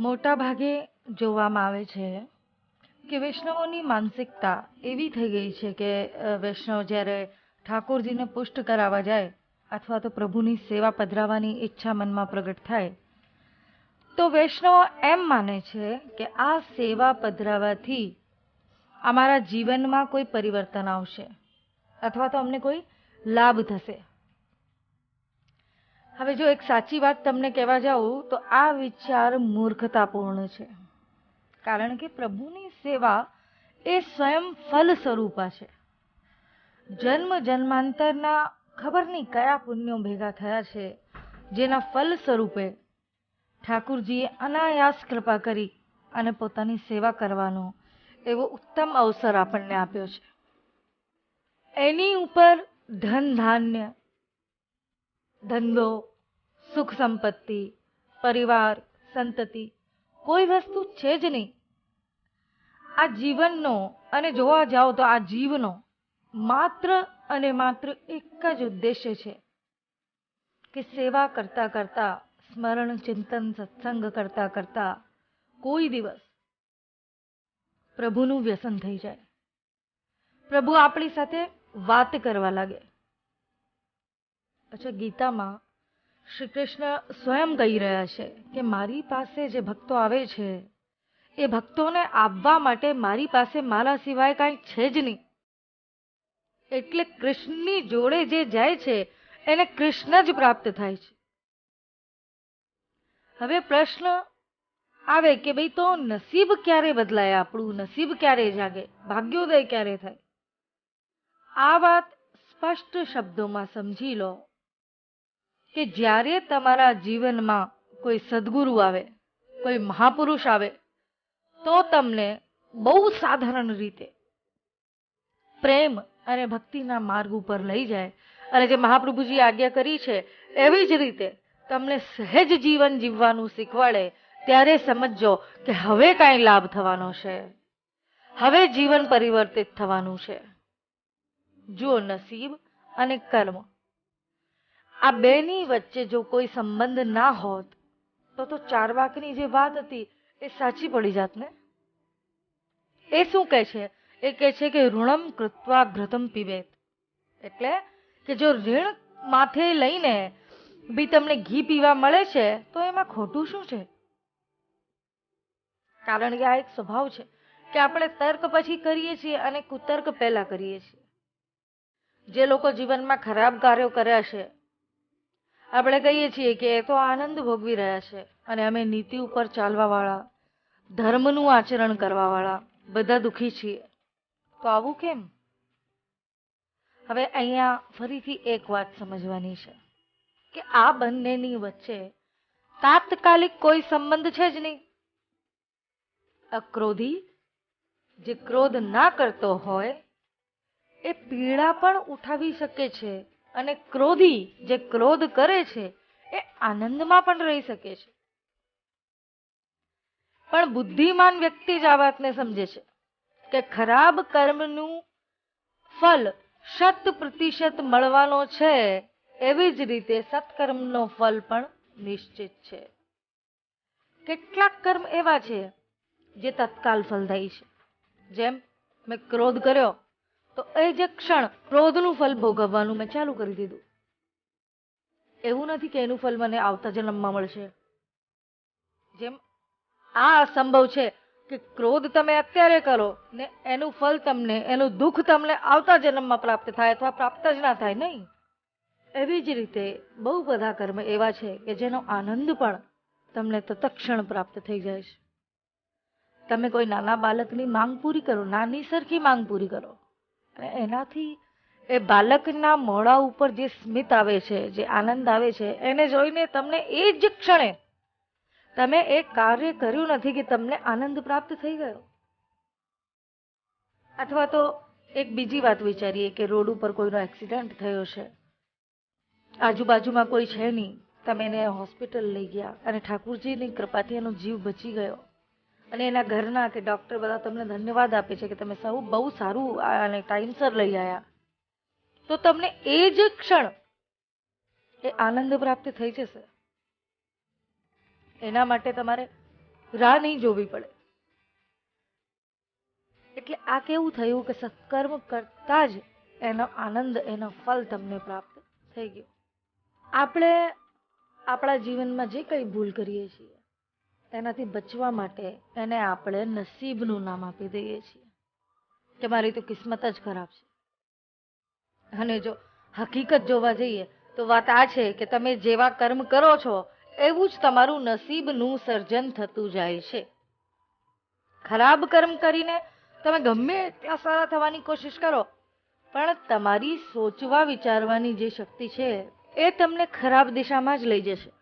મોટા ભાગે જોવામાં આવે છે કે વૈષ્ણવોની માનસિકતા એવી થઈ ગઈ છે કે વૈષ્ણવ જ્યારે ઠાકોરજીને પુષ્ટ કરાવવા જાય અથવા તો પ્રભુની સેવા પધરાવવાની ઈચ્છા મનમાં પ્રગટ થાય, તો વૈષ્ણવો એમ માને છે કે આ સેવા પધરાવવાથી અમારા જીવનમાં કોઈ પરિવર્તન આવશે અથવા તો અમને કોઈ લાભ થશે. હવે જો એક સાચી વાત તમને કહેવા જાઉં, તો આ વિચાર મૂર્ખતાપૂર્ણ છે. કારણ કે પ્રભુની સેવા એ સ્વયં ફલ સ્વરૂપા છે. જન્મ જન્માંતરના ખબર નહીં કયા પુણ્યો ભેગા થયા છે, જેના ફલ સ્વરૂપે ઠાકુરજીએ અનાયાસ કૃપા કરી અને પોતાની સેવા કરવાનો એવો ઉત્તમ અવસર આપણને આપ્યો છે. એની ઉપર ધન ધાન્ય, ધંધો સુખ સંપત્તિ, પરિવાર, સંતતિ, કોઈ વસ્તુ છે જ નહીં. આ જીવનનો અને જોવા જાઓ તો આ જીવનો માત્ર અને માત્ર એક જ ઉદ્દેશ્ય છે કે સેવા કરતા કરતા, સ્મરણ, ચિંતન, સત્સંગ કરતા કરતા કોઈ દિવસ પ્રભુનું વ્યસન થઈ જાય. પ્રભુ આપણી સાથે વાત કરવા લાગે. અચ્છા, ગીતામાં શ્રી કૃષ્ણ સ્વયં કહી રહ્યા છે કે મારી પાસે જે ભક્તો આવે છે, એ ભક્તોને આપવા માટે મારી પાસે મારા સિવાય કાંઈ છે જ નહીં. એટલે કૃષ્ણની જોડે જે જાય છે, એને કૃષ્ણ જ પ્રાપ્ત થાય છે. હવે પ્રશ્ન આવે કે ભાઈ તો નસીબ ક્યારે બદલાય આપણું? નસીબ ક્યારે જાગે? ભાગ્યોદય ક્યારે થાય? આ વાત સ્પષ્ટ શબ્દોમાં સમજી લો. કે જ્યારે તમારા જીવનમાં કોઈ સદગુરુ આવે, કોઈ મહાપુરુષ આવે, તો તમને બહુ સાધારણ રીતે પ્રેમ અને ભક્તિના માર્ગ ઉપર લઈ જાય. અને જે મહાપ્રભુજી આજ્ઞા કરી છે, એવી જ રીતે તમને સહેજ જીવન જીવવાનું શીખવાડે, ત્યારે સમજજો કે હવે કાંઈ લાભ થવાનો છે. હવે જીવન પરિવર્તિત થવાનું છે. જો નસીબ અને કર્મ. આ બેની વચ્ચે જો કોઈ સંબંધ ના હોત, તો તો ચારવાકની જે વાત હતી એ સાચી પડી જાત ને? એ શું કહે છે? એ કહે છે કે ઋણમ કૃત્વા ઘૃતમ પીબેત. એટલે કે જો ઋણ માથે લઈને બી તમને ઘી પીવા મળે છે, તો એમાં ખોટું શું છે? કારણ કે આ એક સ્વભાવ છે કે આપણે તર્ક પછી કરીએ છીએ અને કુતર્ક પહેલા કરીએ છીએ. જે લોકો જીવનમાં ખરાબ કાર્યો કર્યા છે આપણે કહીએ છીએ કે એ તો આનંદ ભોગવી રહ્યા છે અને અમે નીતિ ઉપર ચાલવાવાળા, ધર્મનું આચરણ કરવાવાળા બધા દુઃખી છીએ. તો આવું કેમ? હવે અહીંયા ફરીથી એક વાત સમજવાની છે કે આ બંનેની વચ્ચે તાત્કાલિક કોઈ સંબંધ છે જ નહીં. અક્રોધી જે ક્રોધ ના કરતો હોય, એ પીડા પણ ઉઠાવી શકે છે અને ક્રોધી જે ક્રોધ કરે છે, એ આનંદમાં પણ રહી શકે છે. પણ બુદ્ધિમાન વ્યક્તિ જ આ વાતને સમજે છે કે ખરાબ કર્મનું ફલ શત પ્રતિશત મળવાનો છે એવી જ રીતે સત્કર્મનો ફલ પણ નિશ્ચિત છે. કેટલાક કર્મ એવા છે જે તત્કાલ ફલદાયી છે. જેમ મેં ક્રોધ કર્યો તો એ જે ક્ષણ ક્રોધનું ફલ ભોગવવાનું મેં ચાલુ કરી દીધું. એવું નથી કે એનું ફલ મને આવતા જન્મમાં મળશે. જેમ આ અસંભવ છે કે ક્રોધ તમે અત્યારે કરો ને એનું ફલ તમને, એનું દુઃખ તમને આવતા જન્મમાં પ્રાપ્ત થાય અથવા પ્રાપ્ત જ ના થાય નહીં. એવી જ રીતે બહુ બધા કર્મ એવા છે કે જેનો આનંદ પણ તમને તત્ક્ષણ પ્રાપ્ત થઈ જાય છે. તમે કોઈ નાના બાળકની માંગ પૂરી કરો, નાની સરખી માંગ પૂરી કરો. એનાથી એ બાલકના મોડા ઉપર જે સ્મિત આવે છે, જે આનંદ આવે છે, એને જોઈને તમને એ જ ક્ષણે તમે એ કાર્ય કર્યું નથી કે તમને આનંદ પ્રાપ્ત થઈ ગયો. અથવા તો એક બીજી વાત વિચારીએ કે રોડ ઉપર કોઈનો એક્સિડન્ટ થયો છે. આજુબાજુમાં કોઈ છે નહીં. તમે એને હોસ્પિટલ લઈ ગયા અને ઠાકુરજીની કૃપાથી એનો જીવ બચી ગયો. અને એના ઘરના કે ડૉક્ટર બધા તમને ધન્યવાદ આપે છે કે તમે સૌ બહુ સારું અને ટાઈમસર લઈ આવ્યા તો તમને એ જ ક્ષણ એ આનંદ પ્રાપ્ત થઈ જશે. એના માટે તમારે રાહ નહીં જોવી પડે. એટલે આ કેવું થયું કે સત્કર્મ કરતા જ એનો આનંદ, એનો ફલ તમને પ્રાપ્ત થઈ ગયો. આપણે આપણા જીવનમાં જે કંઈ ભૂલ કરીએ છીએ તેનાથી બચવા માટે એને આપણે નસીબનું નામ આપી દઈએ છીએ. કે મારી તો કિસ્મત જ ખરાબ છે. અને જો હકીકત જોવા જઈએ, તો વાત આ છે કે તમે જેવા કર્મ કરો છો, એવું જ તમારું નસીબનું સર્જન થતું જાય છે. ખરાબ કર્મ કરીને તમે ગમે ત્યાં સારા થવાની કોશિશ કરો, પણ તમારી સોચવા વિચારવાની જે શક્તિ છે, એ તમને ખરાબ દિશામાં જ લઈ જશે.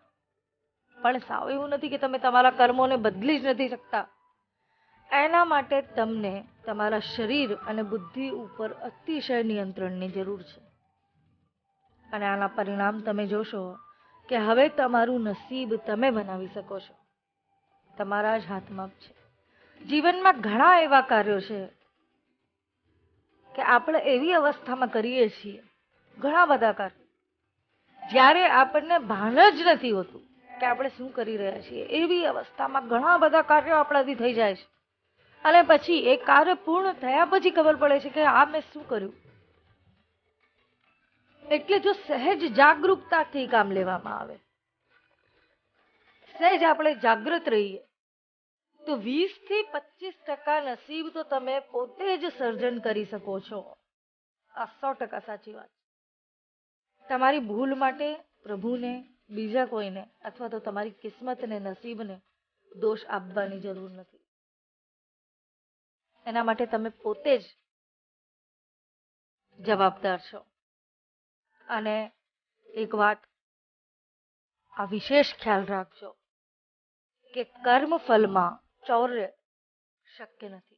પણ સાવ એવું નથી કે તમે તમારા કર્મોને બદલી જ નથી શકતા. એના માટે તમને તમારા શરીર અને બુદ્ધિ ઉપર અતિશય નિયંત્રણની જરૂર છે. અને આના પરિણામ તમે જોશો કે હવે તમારું નસીબ તમે બનાવી શકો છો. તમારા જ હાથમાં છે. જીવનમાં ઘણા એવા કાર્યો છે કે આપણે એવી અવસ્થામાં કરીએ છીએ. ઘણા બધા કાર્યો. જ્યારે આપણને ભાન જ નથી હોતું કે આપણે શું કરી રહ્યા છીએ? એવી અવસ્થામાં ઘણા બધા કાર્યો આપણાથી થઈ જાય છે. અને પછી એ કાર્ય પૂર્ણ થયા પછી ખબર પડે છે કે આ મેં શું કર્યું? એટલે જો સહેજ જાગૃતતાથી કામ લેવામાં આવે, સહેજ આપણે જાગૃત રહીએ, તો વીસથી પચીસ ટકા નસીબ તો તમે પોતે જ સર્જન કરી શકો છો. આ સો ટકા સાચી વાત તમારી ભૂલ માટે પ્રભુને બીજા કોઈને અથવા તો તમારી કિસ્મતને, નસીબને દોષ આપવાની જરૂર નથી. એના માટે તમે પોતે જ જવાબદાર છો. અને એક વાત આ વિશેષ ખ્યાલ રાખજો કે કર્મ ફલમાં ચૌર્ય શક્ય નથી.